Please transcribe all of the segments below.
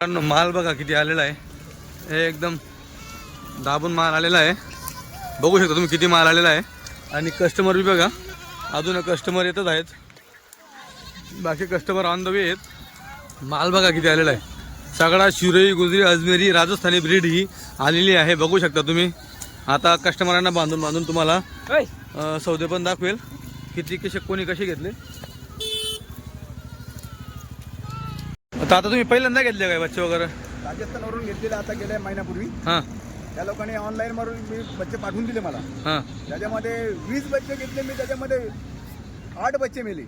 मित्रांनो माल बघा किती आलेला आहे. हे एकदम दाबून माल आलेला आहे. बघू शकता तुम्ही किती माल आलेला आहे. आणि कस्टमर बी बघा अजून कस्टमर येतच आहेत. बाकी कस्टमर ऑन द वे आहेत. माल बघा किती आलेला आहे. सगळा शिरोई गुजरी अजमेरी राजस्थानी ब्रीड ही आलेली आहे. बघू शकता तुम्ही. आता कस्टमरांना बांधून बांधून तुम्हाला सौदे पण दाखवेल. किती कसे कोणी कसे घेतले? आता आता तुम्ही पहिल्यांदा घेतले काय बच्चे वगैरे? राजस्थानवरून घेतलेले आता गेल्या महिन्यापूर्वी. हां. त्या लोकांनी ऑनलाईन वरून मी बच्चे पाठवून दिले मला. हां. त्याच्यामध्ये वीस बच्चे घेतले मी त्याच्यामध्ये आठ बच्चे मेले.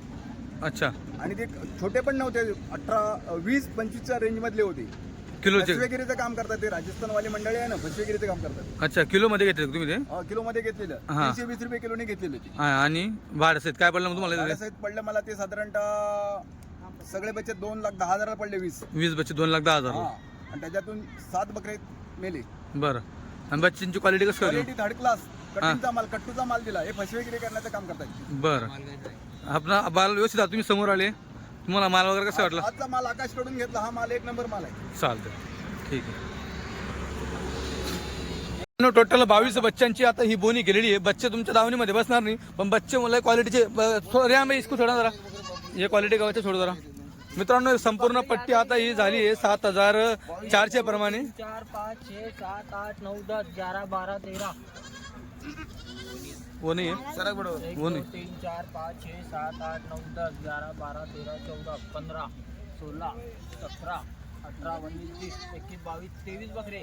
अच्छा. आणि ते छोटे पण नव्हते अठरा वीस पंचवीसच्या रेंजमधले होते. किलोचे. फसवेगिरीचं काम करतात ते राजस्थानवाली मंडळी आहे ना फसवेगिरीचं काम करतात. अच्छा किलोमध्ये घेतले का तुम्ही ते? अं, किलोमध्ये घेतलेलं. तीनशे वीस रुपये किलोने घेतलेले आणि भाडं काय पडलं तुम्हाला? पडलं मला ते साधारणतः सगळे बच्चे दोन लाख दहा हजाराला पडले वीस. वीस बच्चे दोन लाख दहा हजार. हा. आणि त्याच्यातून सात बकरे मेले. बरं. आणि बच्चींची क्वालिटी कसं क्वालिटी थर्ड क्लास कटिंगचा माल कट्टूचा माल दिला. हे फसवेगिरी करण्याचं काम करतात बरं. आपला बाल व्यवस्थित आहात, तुम्ही समोर आले. तुम्हाला माल वगैरे कसं वाटलं? आजचा माल आकाशकडून घेतला. हा माल एक नंबर माल आहे. चालतं ठीक आहे. टोटल बावीस बच्चांची आता ही बोनी केलेली आहे. बच्चे तुमच्या दावणीमध्ये बसणार नाही. पण बच्चे मला क्वालिटीचे रे मी इसको थोडा जरा. हे क्वालिटी गावाचे थोडं जरा. मित्रांनो संपूर्ण पट्टी आता ही झाली आहे सात हजार चारशे प्रमाणे. चार पाच छः सात आठ नऊ दस ग्यारह बारह तेरह वो नाही सरक बरोबर एक वो नहीं। तीन चार पाच छः सात आठ नऊ दस ग्यारह बारह तेरह चौदह पंद्रह सोलह सतरा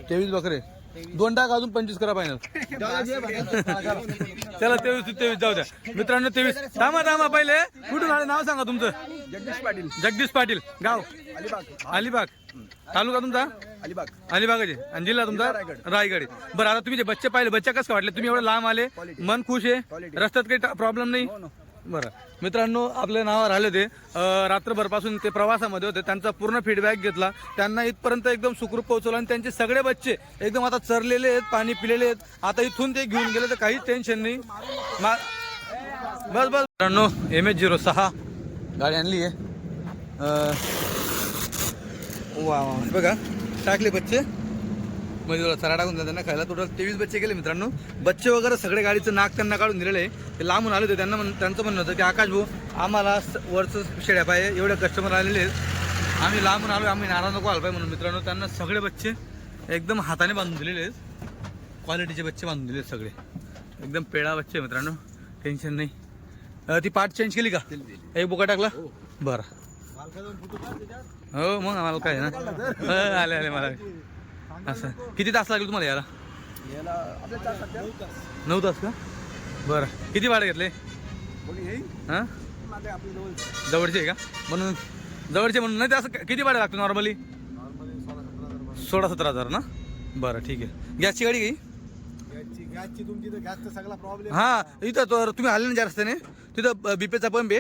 तेवीस बकरे. दोन टाक अजून पंचवीस करा फायनल चला तेवीस ते तेवीस जाऊ द्या. मित्रांनो तेवीस. थांबा थांबा पहिले. कुठून आले? नाव सांगा तुमचं. जगदीश पाटील. जगदीश पाटील. गाव? अलिबाग. अलिबाग. तालुका तुमचा? अलिबाग. अलिबागचे आणि जिल्हा तुमचा? रायगड. बरं आता तुम्ही जे बच्चे पाहिले बच्चे कसं वाटले? तुम्ही एवढे लांब आले. मन खुश आहे. रस्त्यात काही प्रॉब्लेम नाही? बरं. मित्रांनो आपल्या नावावर आले होते रात्रभरपासून ते प्रवासामध्ये होते. त्यांचा पूर्ण फीडबॅक घेतला. त्यांना इथपर्यंत एकदम सुखरूप पोहोचवलं आणि त्यांचे सगळे बच्चे एकदम आता चरलेले आहेत पाणी पिलेले आहेत. आता इथून ते घेऊन गेले तर काहीच टेन्शन नाही. मा- बस बस. मित्रांनो एम एच झिरो सहा गाडी आणली आहे. वा वा. बघा टाकले बच्चे. मध्ये चरा टाकून त्यांना खायला. टोटल तेवीस बच्चे गेले मित्रांनो. बच्चे वगैरे सगळे गाडीचं नाक त्यांना काढून दिलेलं आहे. ते लांबून आले होते. त्यांना म्हण- त्यांचं म्हणणं होतं की आकाश भाऊ आम्हाला वरचं शेड्या पाहिजे एवढे कस्टमर आलेले आहेत. आम्ही लांबून आलो आम्ही नाराज नको आलो पाहिजे म्हणून मित्रांनो त्यांना सगळे बच्चे एकदम हाताने बांधून दिलेले आहेत. क्वालिटीचे बच्चे बांधून दिले सगळे. एकदम पेळा बच्चे मित्रांनो. टेन्शन नाही. ती पार्ट चेंज केली का? एक बुका टाकला? बरं. हो मग आम्हाला काय आहे ना? अं, आले आले मला असं. किती तास लागेल तुम्हाला यायला? याला नऊ तास का? बरं. किती भाडे घेतले? हां? जवळचे. का? म्हणून जवळचे म्हणून नाही ते असं किती भाडे लागतं नॉर्मली सोळा सतरा हजार ना? बरं ठीक आहे. गॅसची गाडी काही गॅसची तुमची तर गॅसचा सगळा प्रॉब्लेम हां इथं तर तुम्ही आले ना ज्या रस्त्याने तिथं बीपेचा पंप आहे.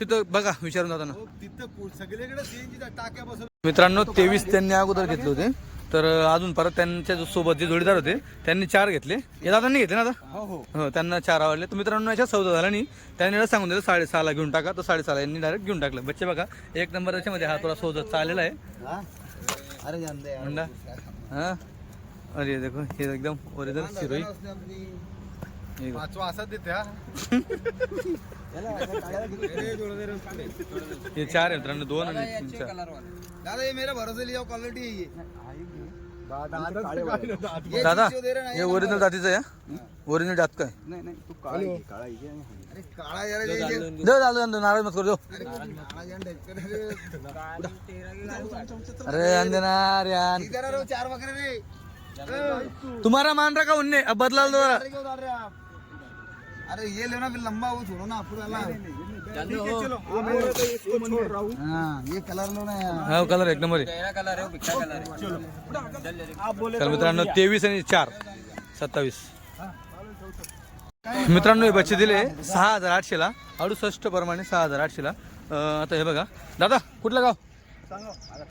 तिथं बघा विचारून जाताना. तिथं कु- सगळीकडे टाक्या बसवल्या. मित्रांनो तेवीस त्यांनी अगोदर घेतले होते. तर अजून परत त्यांच्या जो सोबत जे जोडीदार होते त्यांनी चार घेतले. या दादांनी घेतले ना आता? हो हो. हो त्यांना चार आवडले. तर मित्रांनो याच्या सौदा झाला नाही त्यांनी सांगून दिलं साडेसहाला घेऊन टाका. तर साडेसहाला यांनी डायरेक्ट घेऊन टाकलं. बच्चे बघा एक नंबर याच्यामध्ये हा थोडा सौदा आलेला आहे. अरे अंडा हा? अरे देखो हे एकदम ओरिजिनल शिरोई. हे हा. हे चार आहे मित्रांनो दोन आणि तीन चार. दादा ये मेरा भरोसे लिया क्वालिटी है दादा हे ओरिजिनल जातीचं आहे ओरिजिनल जात काय? नाही नाही तू काळा आहे, काळा आहे. अरे काळा यार ये- ये- दे. दादा नाराज मत करू दो. अरे, अरे. अंजना अरे यार. हो, तुम्हारा मान रखा उनने अब बदला दो अरे हो ये लेना फिर लंबा वो छोड़ो ना हाँ ये कलर लो ना यार। हा कलर एक नंबर आहे तर मित्रांनो तेवीस आणि चार सत्तावीस। मित्रांनो हे बच्चे दिले सहा हजार आठशेला अडुसष्ट प्रमाणे सहा हजार आठशेला आता हे बघा. दादा कुठलं गाव?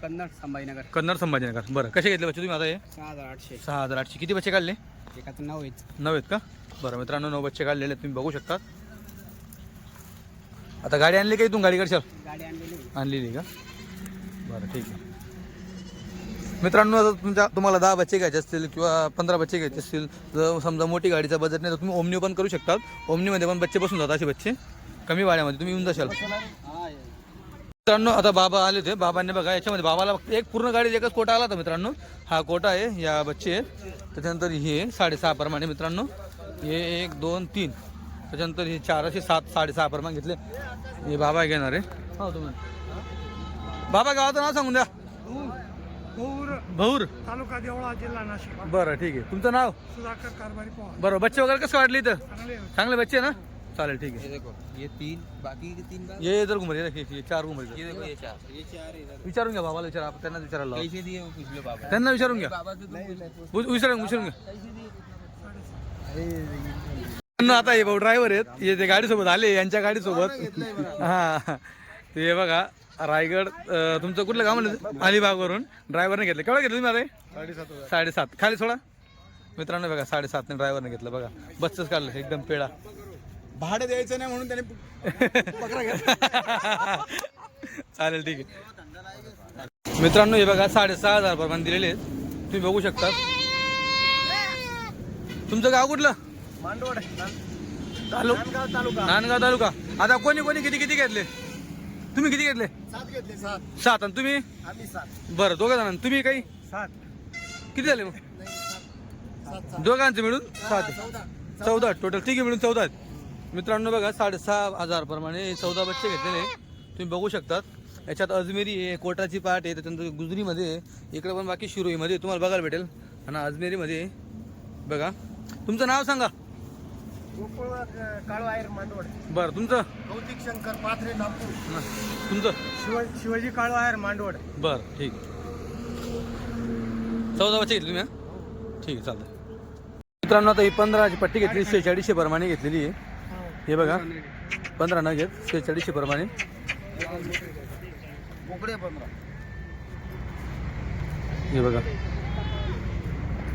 कन्नड संभाजीनगर. कन्नड संभाजीनगर. बरं कसे घेतले बच्चे तुम्ही आता हे? सहा हजार आठशे. सहा हजार आठशे. किती बच्चे काढले? एकाचं नाव आहे नऊ आहेत का? बरं मित्रांनो नऊ बच्चे काढलेले आहेत. तुम्ही बघू शकता. आता गाडी आणली का इथून गाडी करशाल गाडी आणलेली आणलेली का? बरं ठीक आहे. मित्रांनो आता तुमच्या तुम्हाला दहा बच्चे घ्यायचे असतील किंवा पंधरा बच्चे घ्यायचे असतील जर समजा मोठी गाडीचा बजेट नाही तर तुम्ही ओमनी पण करू शकतात ओमनीमध्ये पण बच्चे बसून जातात असे बच्चे. कमी भाड्यामध्ये तुम्ही येऊन जाशाल. मित्रांनो आता बाबा आले होते. बाबांनी बघा याच्यामध्ये बाबाला फक्त एक पूर्ण गाडी एकच कोटा आला होता मित्रांनो. हा कोटा आहे या बच्चे आहेत. त्याच्यानंतर हे साडेसहा प्रमाणे मित्रांनो. हे एक दोन तीन. त्याच्यानंतर हे चार असे सात साडेसहा प्रमाणे घेतले. हे बाबा घेणार आहे. हो तुम्ही. बाबा गावाचं नाव सांगून द्या. भाऊर तालुका देवळा जिल्हा नाशिक. बरं ठीक आहे. तुमचं नाव? सुधाकर कारभारी पवार. बरं बच्चे वगैरे कसं वाटले इथं? चांगले बच्चे आहे ना? चालेल ठीक आहे. ये तीन बाकी के तीन ये इधर ये देखिए, ये चार घुमर ये देखो ये चार. ये चार इधर विचारून घ्या बाबाला विचारा आपण त्यांना विचारायला दिए बाबा? त्यांना विचारून घ्या. विचारून विचारून घ्या आता हे भाऊ ड्रायव्हर आहेत. हे ते गाडीसोबत आले यांच्या गाडीसोबत. हा. ते बघा रायगड अं, तुमचं कुठलं गाव म्हणलं? अलिबागवरून. ड्रायव्हरने घेतलं. केवढं घेतलं तुम्ही आता साडेसात. खाली सोडा. मित्रांनो बघा साडेसातने ड्रायव्हरने घेतलं. बघा बसच काढलं. एकदम पेडा भाडं द्यायचं नाही म्हणून त्याने चालेल ठीक आहे. मित्रांनो हे बघा साडेसहा हजार प्रमाणे दिलेले आहेत. तुम्ही बघू शकता. तुमचं गाव कुठलं? मांडवड तालुक? नांदगाव तालुका. नांदगाव तालुका. आता कोणी कोणी किती किती घेतले? तुम्ही किती घेतले? सात घेतले सात. सात. आणि तुम्ही? आम्ही सात. बरं दोघं जण तुम्ही काही? सात. किती झाले मग? दोघांचे मिळून सात. आहे. चौदा टोटल तिघे मिळून चौदा आहेत. मित्रांनो बघा साडेसहा हजार प्रमाणे चौदा बच्चे घेतलेले आहे. तुम्ही बघू शकतात. याच्यात अजमेरी आहे कोटाची पाट आहे त्याच्यानंतर गुजरीमध्ये आहे. इकडे पण बाकी शिरोईमध्ये आहे. तुम्हाला बघायला भेटेल. आणि अजमेरीमध्ये आहे. बघा. तुमचं नाव सांगा. गोकुळ काळू आहेर मांडवड. बरं तुमचं? कौतिक शंकर पाथरे नागपूर. हा, तुमचं? शिव शिवाजी काळू आहेर मांडवड. बरं ठीक. चौदा बच्चे घेतली तुम्ही हा? ठीक आहे चालतं मित्रांनो आता ही पंधराची पट्टी घेतली शेहेचाळीसशे प्रमाणे घेतलेली आहे. हे बघा. पंधरा न घेत शेहेचाळीसशे प्रमाणे. बोकडे पंधरा. हे बघा.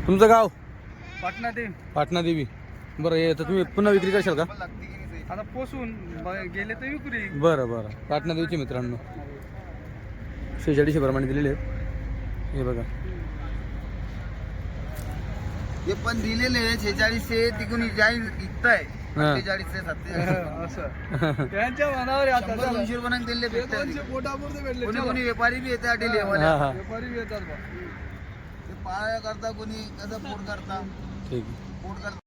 तुमचं गाव? पाटणा ते पाटणा देवी. बरं हे तर तुम्ही पुन्हा विक्री करशाल का? लागते की नाही आता पोसून गेले तर विक्री. बरं बरं. पाटणा देवीचे मित्रांनो. शेहेचाळीसशे प्रमाणे दिलेले आहेत. हे बघा. हे पण दिलेले शेहेचाळीसशे तिकडून जाईल विकताय हा. शेहेचाळीसशे सत्तेचाळीस असं. त्यांच्या मनावर आहे शंभर दोनशे दिले भेटतात. पोटापुरते भेटले कोणी कोणी व्यापारी बी येतात डेली हा हा. व्यापारी बी येतात बा. ते पाळ्या करता कोणी कसं पोट करता? ठीक आहे. पोट करता.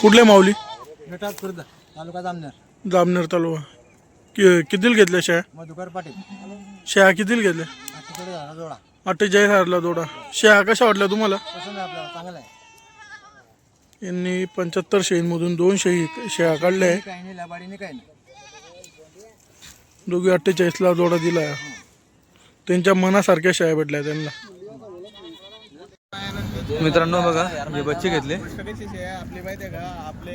कुठले माऊली? भेटात खुर्द तालुका जामनेर. जामनेर तालुका. कि- कितीला घेतल्या शेळ्या मधुकर पाटील. शेळ्या कितीला घेतल्या? तिकडे झाला जोडा. अठ्ठेचाळीस हजारला दोडा शेळ्या कशा वाटल्या तुम्हाला? पसंत आहे आपल्याला चांगला आहे. यांनी पंच्याहत्तर शेळींमधून दोन शेळी शेळ्या काढल्या आहे काही नाही काही नाही. दोघी अठ्ठेचाळीसला जोडा दिला. त्यांच्या मनासारख्या शेळ्या भेटल्या त्यांना. मित्रांनो बघा हे बच्चे घेतले. आपली माहिती आहे का आपले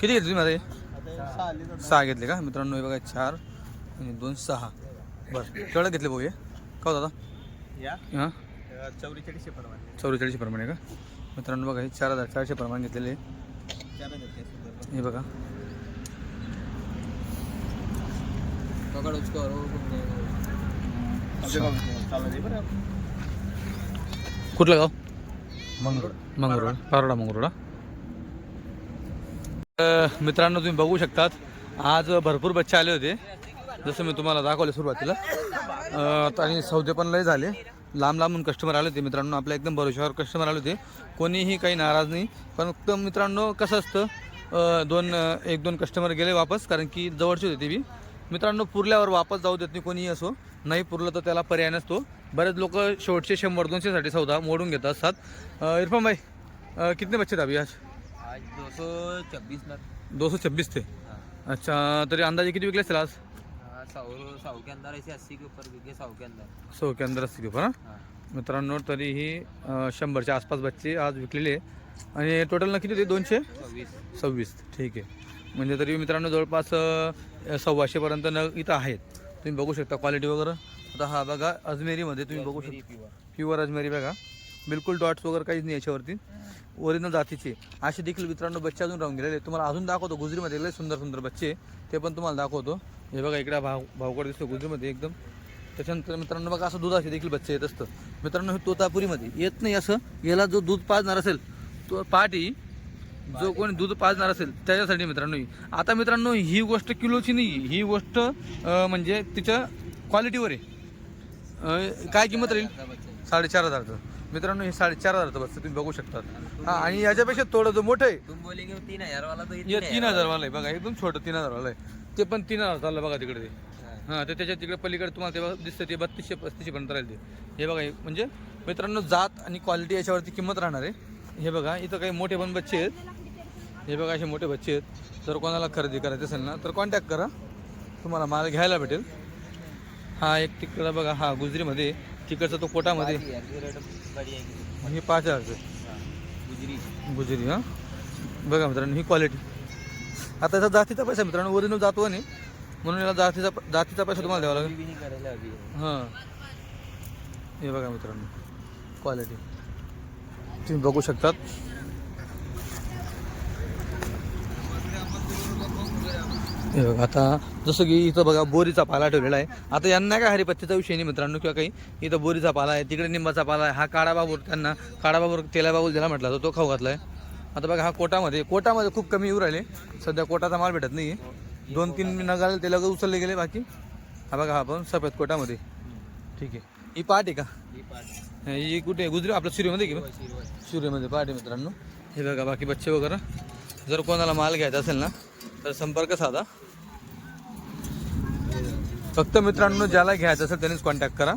किती घेतले तुम्ही माझे आता सहा घेतले का? मित्रांनो हे बघा चार आणि दोन सहा. बरं केवढं घेतले भाऊ हे? का होता या? हां? चौवेचाळीसशे प्रमाणे. चौवेचाळीसशे प्रमाणे का? मित्रांनो बघा हे चार हजार चारशे प्रमाणे घेतलेले आहे. चार हजार हे बघा कुठलं गाव? मंगरूळ. मंगरूळ पारोडा मंगरूळा मित्रांनो तुम्ही बघू शकतात आज भरपूर बच्चे आले होते. जसं मी तुम्हाला दाखवले सुरुवातीला. आणि सौदे पण लय झाले. लांब लांबून कस्टमर आले होते मित्रांनो. आपल्या एकदम भरोशावर कस्टमर आले होते. कोणीही काही नाराज नाही. पण फक्त मित्रांनो कसं असतं दोन एक दोन कस्टमर गेले वापस कारण की जवळचे होते ते बी. मित्रांनो पुरल्यावर वापस जाऊ देत नाही कोणीही असो. नाही पुरलं तर त्याला पर्याय नसतो. बरेच लोक शेवटचे शंभर दोनशेसाठी सौदा मोडून घेत असतात. इरफान भाई कितने बच्चे अभी आज? आज दो सौ छब्बीस दो सौ छब्बीस थे? अच्छा तरी अंदाजे किती विकले असतील आज? सौ के अंदर ऐसे अस्सी के ऊपर बिके सौ के अंदर। सौ के अंदर अस्सी के ऊपर हाँ? मित्रांनो तरीही शंभरच्या आसपास बच्चे आज विकलेले. आणि टोटल ना किती होते? दोनशे? चौबीस सव्वीस. ठीक आहे. म्हणजे तरी मित्रांनो जवळपास सव्वाशेपर्यंत न इथं आहेत. तुम्ही बघू शकता क्वालिटी वगैरे. आता हा बघा अजमेरीमध्ये तुम्ही बघू शकता. प्युअर अजमेरी बघा. बिलकुल डॉट्स वगैरे काहीच नाही याच्यावरती. ओरिजिनल जातीचे. असे देखील मित्रांनो बच्चे अजून राहून गेलेले तुम्हाला अजून दाखवतो गुजरीमध्ये लय सुंदर सुंदर बच्चे. ते पण तुम्हाला दाखवतो. हे बघा इकडे भाव भावकड दिसतो गुजरीमध्ये एकदम. त्याच्यानंतर मित्रांनो बघा असं दुधाचे देखील बच्चे येत असतं. मित्रांनो हे तोतापुरीमध्ये येत नाही असं. याला जो दूध पाजणार असेल तो पाठी जो कोणी दूध पाजणार असेल त्याच्यासाठी मित्रांनो आता मित्रांनो ही गोष्ट किलोची नाही ही गोष्ट म्हणजे तिच्या क्वालिटीवर आहे. काय किंमत राहील? साडेचार हजारचं. मित्रांनो हे साडेचार हजारचं बसतं तुम्ही बघू शकतात हा आणि याच्यापेक्षा थोडं जो मोठं आहे तीन हजार वाला तो हे तीन हजारवाला आहे. बघा एकदम छोटं तीन हजारवाला आहे. ते पण तीन हजार चाललं बघा तिकडे ते. हां. ते त्याच्या तिकडे पलीकडे तुम्हाला ते दिसतं ते बत्तीसशे पस्तीसशे पर्यंत राहील ते. हे बघा म्हणजे मित्रांनो जात आणि क्वालिटी याच्यावरती किंमत राहणार आहे. हे बघा इथं काही मोठे पण बच्चे आहेत. हे बघा असे मोठे बच्चे आहेत. जर कोणाला खरेदी करायचं असेल ना तर कॉन्टॅक्ट करा. तुम्हाला माल घ्यायला भेटेल. हा एक तिकडं बघा हा गुजरीमध्ये तिकडचा तो कोटामध्ये हे पाच हजारचं गुजरी. गुजरी हां? बघा मित्रांनो ही क्वालिटी आता याचा जातीचा पैसा मित्रांनो ओरिजिनल जातो नाही म्हणून याला जातीचा जातीचा पैसा तुम्हाला द्यावा लागेल. हां. हे बघा मित्रांनो क्वालिटी तुम्ही बघू शकतात. हे बघा आता जसं की इथं बघा बोरीचा पाला ठेवलेला आहे. आता यांना काय हरिपत्तीचा विषय नाही मित्रांनो किंवा काही इथं बोरीचा पाला आहे तिकडे निंबाचा पाला आहे. हा काळाबाबूर त्यांना काळा तेलाबाबूर ज्याला म्हटला जातो तो खाऊ घातला आहे आता बघा हा कोटामध्ये कोटामध्ये खूप कमी येऊ राहिले. सध्या कोटाचा माल भेटत नाही दोन तीन नगाल ते लगेच उचलले गेले बाकी. हा बघा हा पण सफेद कोटामध्ये. ठीक आहे. ही पाट आहे का? ही ही कुठे गुजरी आपल्या सूर्यमध्ये की सूर्यमध्ये पाट आहे मित्रांनो. हे बघा बाकी बच्चे वगैरे. जर कोणाला माल घ्यायचा असेल ना तर संपर्क साधा. फक्त मित्रांनो ज्याला घ्यायचं असेल त्यांनीच कॉन्टॅक्ट करा.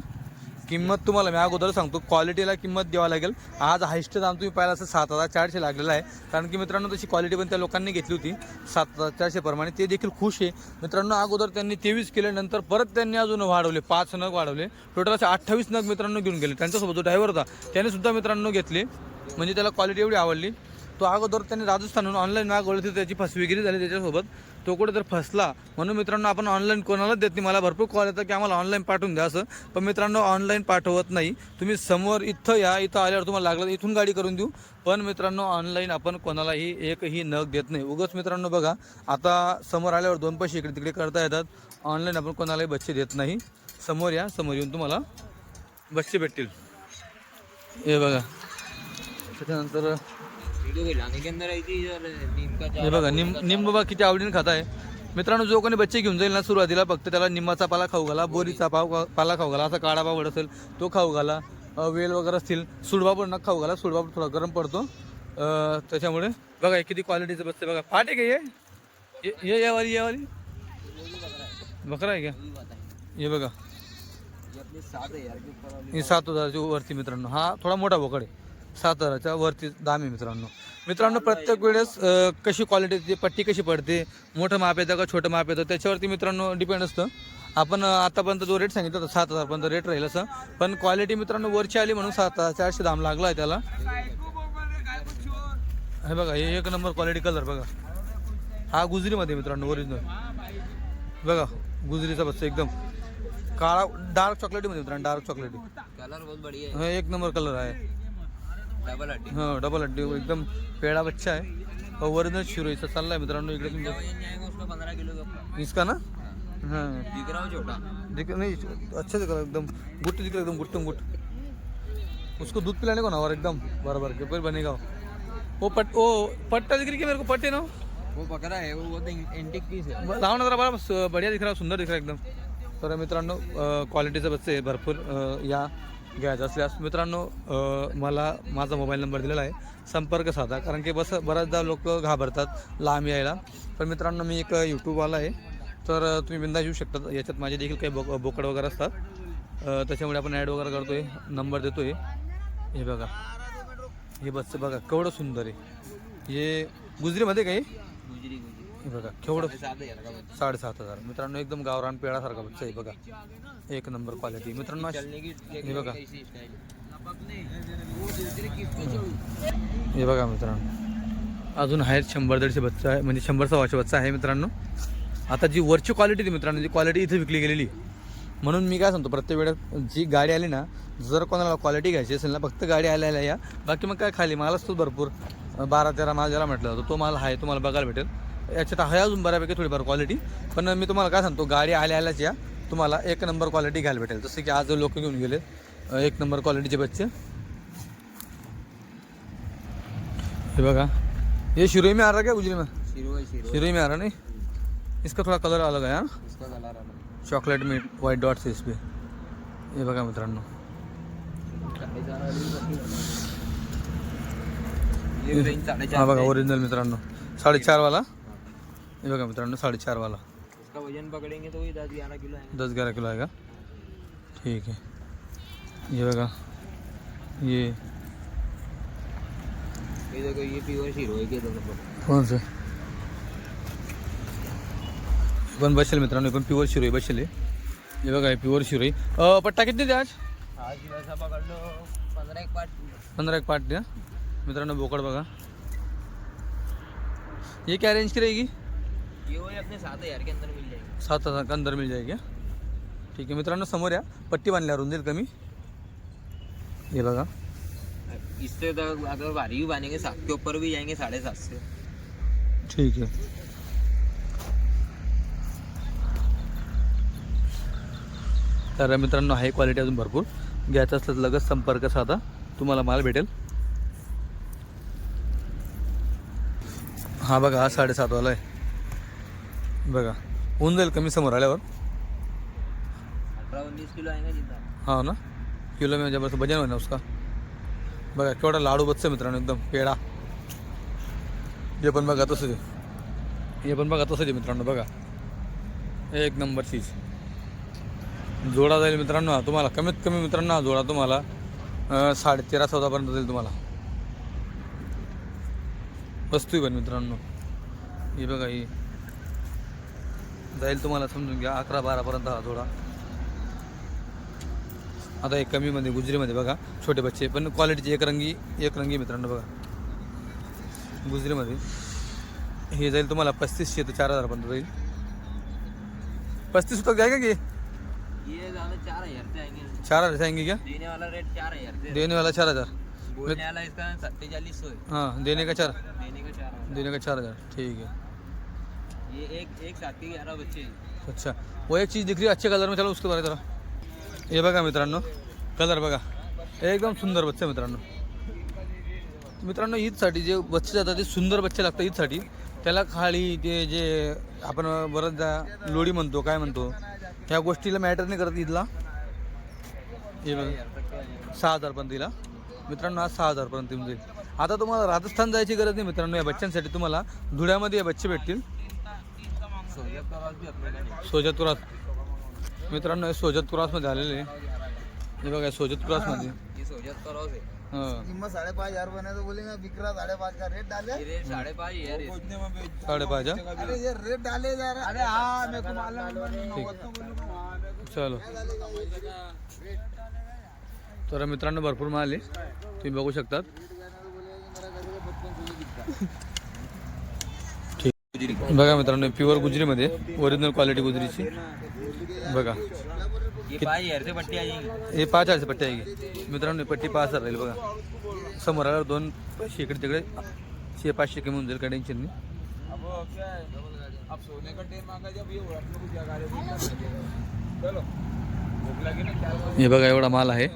किंमत तुम्हाला मी अगोदर सांगतो क्वालिटीला किंमत द्यावं लागेल. आज हायस्ट दाम तुम्ही पाहिला असं सात हजार चारशे लागलेला आहे. कारण की मित्रांनो तशी क्वालिटी पण त्या लोकांनी घेतली होती सात हजार चारशेप्रमाणे ते देखील खुश आहे. मित्रांनो अगोदर त्यांनी तेवीस केल्यानंतर परत त्यांनी अजून वाढवले पाच नग वाढवले. टोटल असे अठ्ठावीस नग मित्रांनो घेऊन गेले. त्यांच्यासोबत जो ड्रायव्हर होता त्याने सुद्धा मित्रांनो घेतले. म्हणजे त्याला क्वालिटी एवढी आवडली. तो अगोदर त्यांनी राजस्थानहून ऑनलाईन मागवलं होती त्याची फसवेगिरी झाली त्याच्यासोबत. तो कुठे तर फसला. म्हणून मित्रांनो आपण ऑनलाईन कोणालाच देत नाही. मला भरपूर कॉल येतात की आम्हाला ऑनलाईन पाठवून द्या असं. पण मित्रांनो ऑनलाईन पाठवत नाही. तुम्ही समोर इथं या इथं आल्यावर तुम्हाला लागलं इथून गाडी करून देऊ. पण मित्रांनो ऑनलाईन आपण कोणालाही एकही नग देत नाही. उगाच मित्रांनो बघा आता समोर आल्यावर दोन पैसे इकडे तिकडे करता येतात. ऑनलाईन आपण कोणालाही बच्चे देत नाही. समोर या समोर येऊन तुम्हाला बच्चे भेटतील. हे बघा. त्याच्यानंतर हे बघा निम निंब बघा किती आवडीने खात आहे. मित्रांनो जो कोणी बच्चे घेऊन जाईल ना सुरुवातीला फक्त त्याला निंबाचा पाला खाऊ घाला बोरीचा पाव पाला खाऊ घाला असा काळा पापड असेल तो खाऊ घाला. वेल वगैरे असतील सुडबापूड नका खाऊ घाला सुडबापूड थोडा गरम पडतो. त्याच्यामुळे बघा किती क्वालिटीचं बसते बघा. फाट का हे? यावाली यावाली. बकरा आहे का? हे बघा. ये हे सात हजाराच्या वरती मित्रांनो. हा थोडा मोठा बोकड आहे. सात हजाराच्या वरती दाम आहे मित्रांनो. मित्रांनो प्रत्येक वेळेस कशी क्वालिटी पट्टी कशी पडते मोठं माप येतं का छोटं माप येतं त्याच्यावरती मित्रांनो डिपेंड असतं. आपण आतापर्यंत जो रेट सांगितला होता सात हजारपर्यंत रेट राहील असं. पण क्वालिटी मित्रांनो वरची आली म्हणून सात हजार चारशे दाम लागला आहे त्याला. हे बघा हे एक नंबर क्वालिटी कलर बघा. हा गुजरीमध्ये मित्रांनो ओरिजिनल बघा गुजरीचा बस एकदम. काळा डार्क चॉकलेटीमध्ये मित्रांनो डार्क चॉकलेटी कलर बहुत बढ़िया हा. एक नंबर कलर आहे. है डबल हड्डी. हा एकदम पेड़ा बच्चा आहे. ओरिजिनल शिरोईचा चाललाय मित्रांनो इकडे तुमच्या इसका ना? हाँ. हो. छोटा. दिख नहीं अच्छा है एकदम गुट दिख रहा है एकदम गुट्टम गुट उसको दूध पिलाने को ना और एकदम बराबर के फिर बनेगा वो। पट वो पट्टा दिख रही है मेरे को? पट्टे ना? वो बकरा है वो बहुत एंटिक पीस है. लावा ना जरा बस बढ़िया दिख रहा सुंदर दिख रहा एकदम. तर मित्रांनो क्वालिटीचे बच्चे भरपूर या. घ्यायचं असल्यास मित्रांनो मला माझा मोबाईल नंबर दिलेला आहे. संपर्क साधा कारण की बस बऱ्याचदा लोक घाबरतात लांब यायला. पण मित्रांनो मी एक यूट्यूबवाला आहे. तर तुम्ही बिंदा येऊ शकता. याच्यात माझे देखील काही बोक बोकड वगैरे असतात. त्याच्यामुळे आपण ॲड वगैरे करतो आहे नंबर देतो आहे हे बघा. हे बसचं बघा केवढं सुंदर आहे. हे गुजरीमध्ये काही गुजरी. हे बघा केवढं? सात हजार साडेसात हजार. मित्रांनो एकदम गावरान पेळासारखा बच्चा आहे बघा. एक नंबर क्वालिटी मित्रांनो हे बघा. हे बघा मित्रांनो. अजून आहेत शंभर दीडशे बच्चा आहे म्हणजे शंभर सव्वाशे बच्चा आहे मित्रांनो. आता जी वरची क्वालिटी ती मित्रांनो जी क्वालिटी इथे विकली गेलेली म्हणून मी काय सांगतो प्रत्येक वेळेस जी गाडी आली ना जर कोणाला क्वालिटी घ्यायची असेल ना फक्त गाडी आल्याला या. बाकी मग काय खाली माल असतो भरपूर. बारा तेरा माल ज्याला म्हटलं होतं तो माल आहे तुम्हाला बघायला भेटेल. याच्यात आहे अजून बऱ्यापैकी थोडीफार क्वालिटी पण मी तुम्हाला काय सांगतो गाडी आल्या आल्याच या तुम्हाला एक नंबर क्वालिटी घ्यायला भेटेल. जसं की आज लोक घेऊन गेले एक नंबर क्वालिटीचे बच्चे. हे बघा. ये शिरोई में आ रहा क्या गुजरी में शिरो शिरो शिरोई में आ रहा नहीं? इसका थोड़ा कलर अलग है? हाँ आला चॉकलेट मीट व्हाईट डॉट्स इस पे. हे बघा मित्रांनो. हा बघा ओरिजिनल मित्रांनो. साडेचारवाला हे बघा मित्रांनो साडेचारवाला इसका वज़न पकड़ेंगे तो ये दस ग्यारह किलो आएँगे दस ग्यारह किलो आहे का ठीक है। हे बघा ये। ये देखो ये प्योर शीरो है के दोनों पर कोण से? पण बसेल मित्रांनो हे पण प्युअर शिरोई बसेल हे. हे। बघा हे। प्युअर शिरोई पट्टा किती द्या आज? आज वैसा पकड़ लो पंद्रह एक पार्ट। पंधरा एक पार्ट द्या मित्रांनो बोकड बघा। ये क्या रेंज की रहेगी? ये सात हजार के अंदर मिल जाएगी सात हजार का अंदर मिल जाएगी ठीक आहे मित्रांनो समोर या. पट्टी बांधल्यावर होऊन जाईल कमी. हे बघा. इससे तो अगर भारी भी बांधेंगे सात के ऊपर भी जाएंगे साढ़े सात से. ठीक आहे. तर मित्रांनो आहे क्वालिटी अजून भरपूर. घ्यायचं असलं तर लगेच संपर्क साधा. तुम्हाला माल भेटेल. हा बघा हा साडेसातवाला आहे. बघा होऊन जाईल कमी समोर आल्यावर. किलो आएंगे जितना हाँ ना? किलो में जबरदस्त वजन है ना उसका. बघा केवढा लाडू बच्चा मित्रांनो एकदम पेढा. हे पण बघा तसंच आहे हे पण बघा तसंच आहे मित्रांनो बघा. एक नंबर चीज जोडा जाईल मित्रांनो तुम्हाला. कमीत कमी मित्रांनो हा जोडा तुम्हाला साडे तेरा चौदापर्यंत जाईल तुम्हाला. वस्तू आहे पण मित्रांनो. हे बघा ही. जाईल तुम्हाला समजून घ्या. अकरा बारापर्यंत हा जोडा. आता एक कमीमध्ये गुजरीमध्ये बघा छोटे बच्चे. पण क्वालिटीचे एक रंगी एक रंगी मित्रांनो बघा. गुजरीमध्ये हे जाईल तुम्हाला पस्तीसशे ते चार हजारपर्यंत जाईल. पस्तीस तक जाएगा की ये ज़्यादा चार हजार जाएंगे क्या देने वाला रेट चार हजार देने वाला चार हजार. बोलने वाला इसका है देने का चार? देने का चार हजार. देने का चार हजार. ठीक है ये एक एक साथ ग्यारह बच्चे हैं। अच्छा वो एक चीज़ दिख रही है अच्छे कलर में चलो उसके बारे जरा हे बघा मित्रांनो कलर बघा। एकदम सुंदर बच्चे मित्रांनो। मित्रांनो ईदसाठी जे बच्चे जातात ते सुंदर बच्चे लागतात ईदसाठी. त्याला खाली ते जे आपण बरंचदा लोडी म्हणतो काय म्हणतो ह्या गोष्टीला मॅटर नाही करत ईदला. हे बघा. सहा हजारपर्यंत दिला. मित्रांनो आज सहा हजारपर्यंत येऊन जाईल. आता तुम्हाला राजस्थान जायची गरज नाही मित्रांनो या बच्चांसाठी तुम्हाला धुळ्यामध्ये हे बच्चे भेटतील. सोजत क्रॉस मित्रांनो हे सोजत क्रॉसमध्ये आलेले आहे. हे बघा सोजत क्रॉसमध्ये ये सोजत का रॉस है. हां किंमत साढ़े पाँच हजार बने तो बोलेंगे बिकरा साढ़े पाँच का रेट डाले? रेट साडेपाच? अरे ये रेट डाले जा रहा अरे हाँ मेरे को मालूम चलो. तर मित्रांनो भरपूर माल आहे. तुम्ही बघू शकतात. बघा मित्रांनो प्युअर गुजरीमध्ये ओरिजिनल क्वालिटी गुजरीची. बघा. हे पाच हजार पट्टी आहे. मित्रांनो ही पट्टी पाच हजार राहील बघा. समोर आल्यावर दोन पैसे इकडे तिकडे शे पाचशे कमी होऊन जाईल काय टेन्शन नाही है हे बघा एवढा माल आहे.